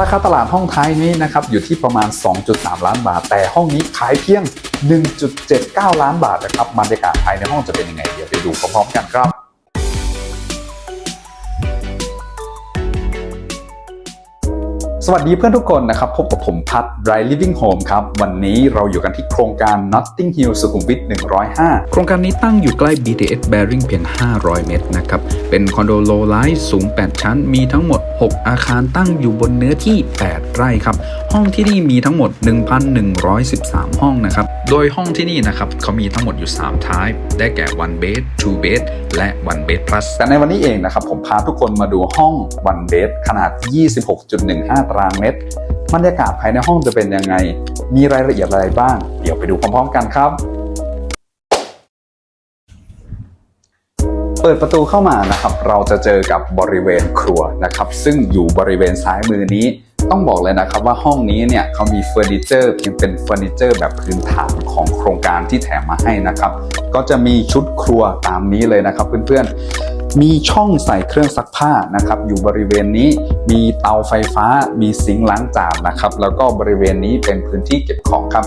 ราคาตลาดห้องท้ายนี้นะครับอยู่ที่ประมาณ 2.3 ล้านบาท แต่ห้องนี้ขายเพียง 1.79 ล้านบาทนะครับบรรยากาศภายในห้องจะเป็นยังไงเดี๋ยวไปดูพร้อมๆกันครับสวัสดีเพื่อนทุกคนนะครับ พบกับผมพัด Bright Living Home ครับ วันนี้เราอยู่กันที่โครงการ Notting Hill สุขุมวิท 105 โครงการนี้ตั้งอยู่ใกล้ BTS Bearing เพียง 500 เมตรนะครับ เป็นคอนโดโลไลท์สูง 8 ชั้น มีทั้งหมด 6 อาคารตั้งอยู่บนเนื้อที่ 8 ไร่ครับ ห้องที่นี่มีทั้งหมด 1,113 ห้องนะครับ โดยห้องที่นี่นะครับเขามีทั้งหมดอยู่3 type ได้แก่ one bed two bed และ one bed plus แต่ในวันนี้เองนะครับ ผมพาทุกคนมาดูห้อง one bed ขนาด 26.15 ตารางเมตรบรรยากาศภายในห้องจะเป็นยังไง มีรายละเอียดอะไรบ้าง เดี๋ยวไปดูพร้อมๆกันครับ เปิดประตูเข้ามานะครับ เราจะเจอกับบริเวณครัวนะครับ ซึ่งอยู่บริเวณซ้ายมือนี้ ต้องบอกเลยนะครับว่าห้องนี้เนี่ยเขามีเฟอร์นิเจอร์เพียงเป็นเฟอร์นิเจอร์แบบพื้นฐานของโครงการที่แถมมาให้นะครับ ก็จะมีชุดครัวตามนี้เลยนะครับเพื่อนๆ มีช่องใส่เครื่องซักผ้านะครับ อยู่บริเวณนี้มีเตาไฟฟ้า มีซิงค์ล้างจานนะครับ แล้วก็บริเวณนี้เป็นพื้นที่เก็บของครับ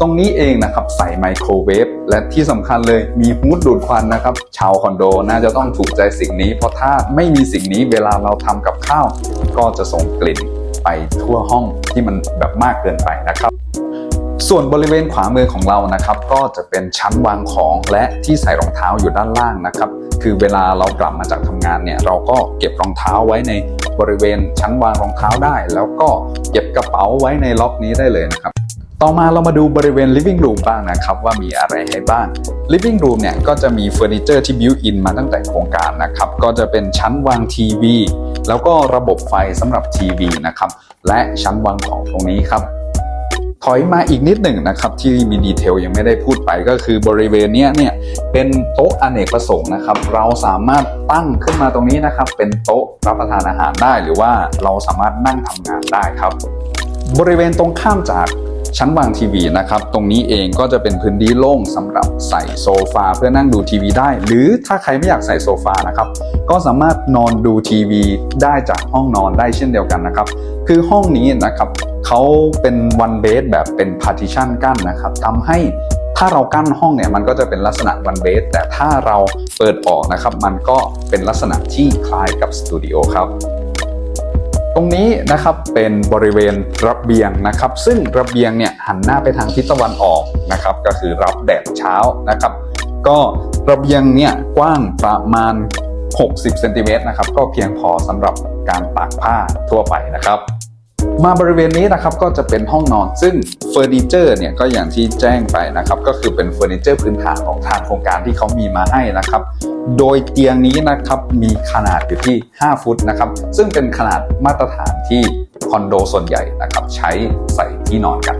ตรงนี้เองนะครับใส่ไมโครเวฟและที่สำคัญเลยมีฮูดดูดควันนะครับ ชาวคอนโดน่าจะต้องถูกใจสิ่งนี้ เพราะถ้าไม่มีสิ่งนี้เวลาเราทำกับข้าว ก็จะส่งกลิ่น ไปทั่วห้องที่มันแบบมากเกินไปนะครับ ส่วนบริเวณขวามือของเรานะครับ ก็จะเป็นชั้นวางของและที่ใส่รองเท้าอยู่ด้านล่างนะครับ คือเวลาเรากลับมาจากทำงานเนี่ยเราก็เก็บรองเท้าไว้ในบริเวณชั้นวางรองเท้าได้ แล้วก็เก็บกระเป๋าไว้ในล็อกนี้ได้เลยนะครับ ต่อมาเรามาดูบริเวณ living room บ้างนะครับว่ามีอะไรให้บ้าง living room เนี่ยก็จะมีเฟอร์นิเจอร์ที่ built in มาตั้งแต่โครงการนะครับก็จะเป็นชั้นวางทีวีแล้วก็ระบบไฟสำหรับทีวีนะครับและชั้นวางของตรงนี้ครับถอยมาอีกนิดหนึ่งนะครับที่มีดีเทลยังไม่ได้พูดไปก็คือบริเวณเนี้ยเนี่ยเป็นโต๊ะอเนกประสงค์นะครับ เราสามารถตั้งขึ้นมาตรงนี้นะครับ เป็นโต๊ะรับประทานอาหารได้ หรือว่าเราสามารถนั่งทำงานได้ครับ บริเวณตรงข้ามจาก ชั้นวางทีวีนะครับ ตรงนี้เองก็จะเป็นพื้นที่โล่งสำหรับใส่โซฟาเพื่อนั่งดูทีวีได้ หรือถ้าใครไม่อยากใส่โซฟานะครับ ก็สามารถนอนดูทีวีได้จากห้องนอนได้เช่นเดียวกันนะครับ คือห้องนี้นะครับเขาเป็น one bed แบบเป็น partition กั้นนะครับทำให้ถ้าเรากั้นห้องเนี่ยมันก็จะเป็นลักษณะ one bed แต่ถ้าเราเปิดออกนะครับ มันก็เป็นลักษณะที่คล้ายกับสตูดิโอครับ รงนี้นะครับเป็นบริเวณระเบียงนะครับ ซึ่งระเบียงเนี่ยหันหน้าไปทางทิศตะวันออกนะครับ ก็คือรับแดดเช้านะครับ ก็ระเบียงเนี่ยกว้างประมาณ 60เซนติเมตรนะครับ ก็เพียงพอสำหรับการตากผ้าทั่วไปนะครับ มาบริเวณนี้นะครับก็จะเป็นห้องนอน ซึ่งเฟอร์นิเจอร์เนี่ยก็อย่างที่แจ้งไปนะครับก็คือเป็นเฟอร์นิเจอร์พื้นฐานของทางโครงการที่เขามีมาให้นะครับ โดยเตียงนี้นะครับมีขนาดอยู่ที่ 5 ฟุตนะครับซึ่งเป็นขนาดมาตรฐานที่คอนโดส่วนใหญ่นะครับใช้ใส่ที่นอนกัน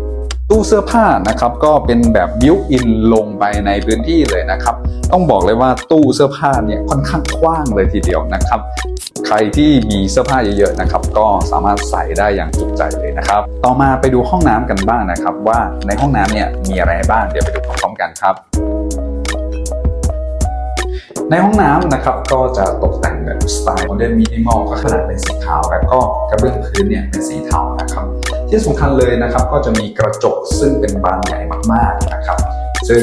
ตู้เสื้อผ้านะครับก็เป็นแบบบิวอินลงไปในพื้นที่เลยนะครับ ต้องบอกเลยว่าตู้เสื้อผ้าเนี่ยค่อนข้างกว้างเลยทีเดียวนะครับ ใครที่มีเสื้อผ้าเยอะๆนะครับ ก็สามารถใส่ได้อย่างจุใจเลยนะครับ ต่อมาไปดูห้องน้ำกันบ้างนะครับ ว่าในห้องน้ำเนี่ยมีอะไรบ้างเดี๋ยวไปดูพร้อมๆกันครับในห้องน้ำนะครับก็จะตกแต่งแบบสไตล์โมเดิร์นมินิมอลก็ขนาดเป็นสีขาว แล้วก็กระเบื้องพื้นเนี่ยเป็นสีเทานะครับ ที่สำคัญเลยนะครับ ก็จะมีกระจกซึ่งเป็นบานใหญ่มากๆนะครับ ซึ่ง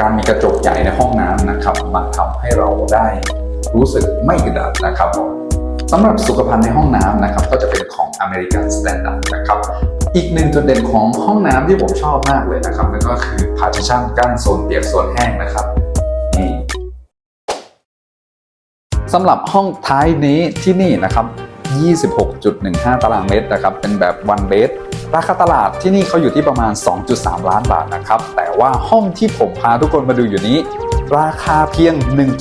การมีกระจกใหญ่ในห้องน้ำนะครับมันทำให้เราได้รู้สึกไม่อึดอัดนะครับสำหรับสุขภัณฑ์ในห้องน้ำนะครับ ก็จะเป็นของ American Standard นะครับ อีกหนึ่งจุดเด่นของห้องน้ำที่ผมชอบมากเลยนะครับนั่นก็คือ partition กั้นโซนเปียกโซนแห้งนะครับสำหรับห้องท้ายนี้ที่นี่นะครับ 26.15 ตารางเมตรนะครับ เป็นแบบ one bed ราคาตลาดที่นี่เขาอยู่ที่ประมาณ 2.3 ล้านบาทนะครับ แต่ว่าห้องที่ผมพาทุกคนมาดูอยู่นี้ ราคาเพียง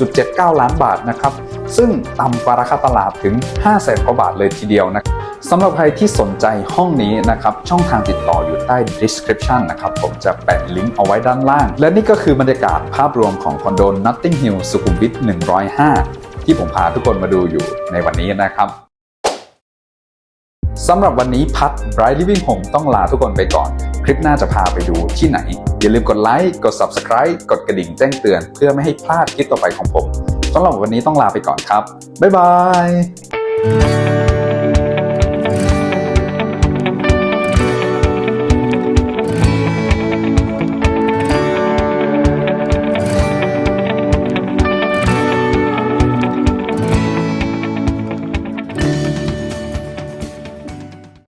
1.79 ล้านบาทนะครับ ซึ่งต่ำกว่าราคาตลาดถึง5แสนกว่าบาทเลยทีเดียวนะสำหรับใครที่สนใจห้องนี้นะครับ ช่องทางติดต่ออยู่ใต้ description นะครับ ผมจะแปะลิงก์เอาไว้ด้านล่าง และนี่ก็คือบรรยากาศภาพรวมของคอนโด Notting Hill สุขุมวิท 105 ที่ผมพาทุกคนมาดูอยู่ในวันนี้นะครับ สำหรับวันนี้พัด Bright Living Home ต้องลาทุกคนไปก่อน คลิปหน้าจะพาไปดูที่ไหน อย่าลืมกดไลค์ กด Subscribe กดกระดิ่งแจ้งเตือน เพื่อไม่ให้พลาดคลิปต่อไปของผมสำหรับวันนี้ต้องลาไปก่อนครับ บ๊ายบาย